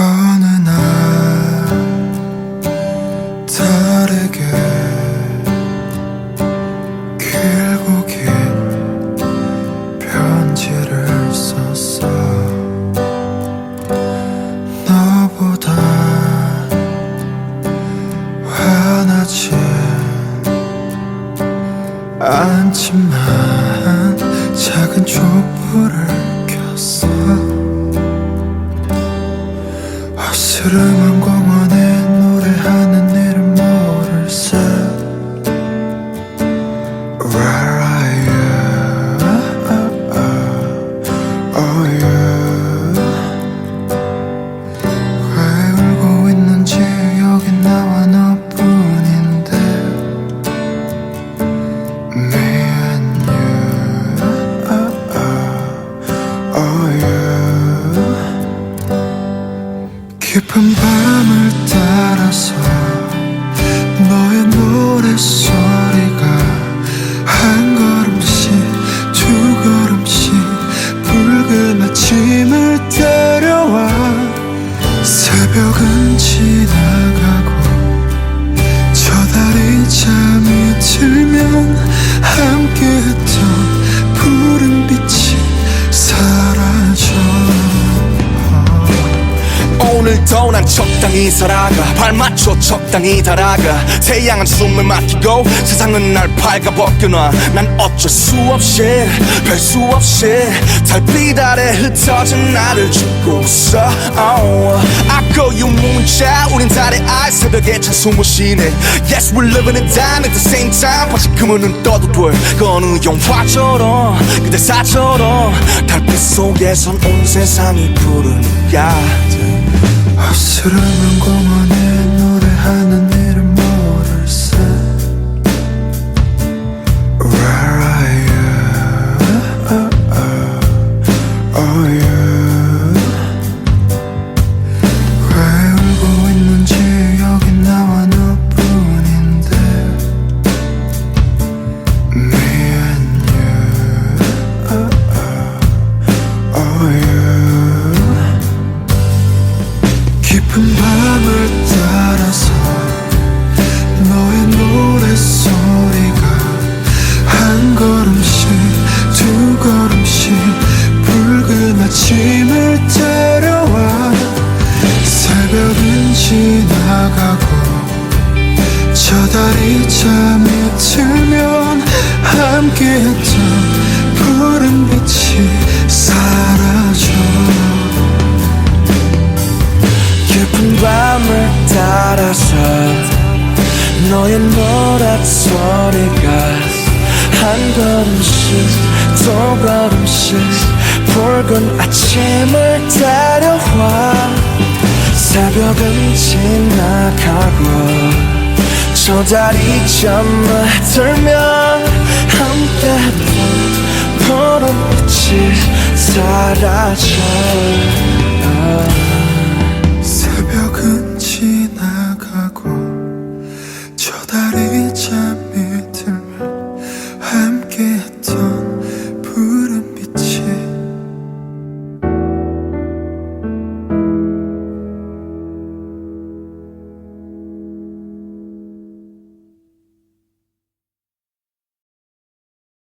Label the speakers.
Speaker 1: 어느 날 다르게 길고 긴 편지를 썼어. 너보다 화나지 않지만 작은 촛불을 켰어 어스름한 공원에 노래하는 이름 모를세 Where are you? Oh you? 왜 울고 있는지 여기 나와 너뿐인데 Me and you. Oh you
Speaker 2: 오늘도 난 적당히 살아가. 발 맞춰 적당히 달아가. 태양은 숨을 막히고 세상은 날 밝아 벗겨놔. 난 어쩔 수 없이 별 수 없이 달빛 아래 흩어진 나를 죽고 있어. Oh. I call you 문자 우린 달의 알 새벽에 찬 숨을 쉬네. Yes we're living it down at the same time. 다시 그문은 떠도 돼그 어느 영화처럼 그대 사처럼. 달빛 속에선 온 세상이 푸르니까.
Speaker 1: 어스름한 공원에 노래하는 이름 모를세 Where are you? Oh you 지나가고 저 달이 잠이 들면 함께했던 푸른 빛이 사라져.
Speaker 2: 깊은 밤을 따라서 너의 노랫 소리가 한 걸음씩 두 걸음씩 붉은 아침을 데려와 새벽은 지나가고 저 달이 잠을 들면 함께했던 푸른 빛이 사라져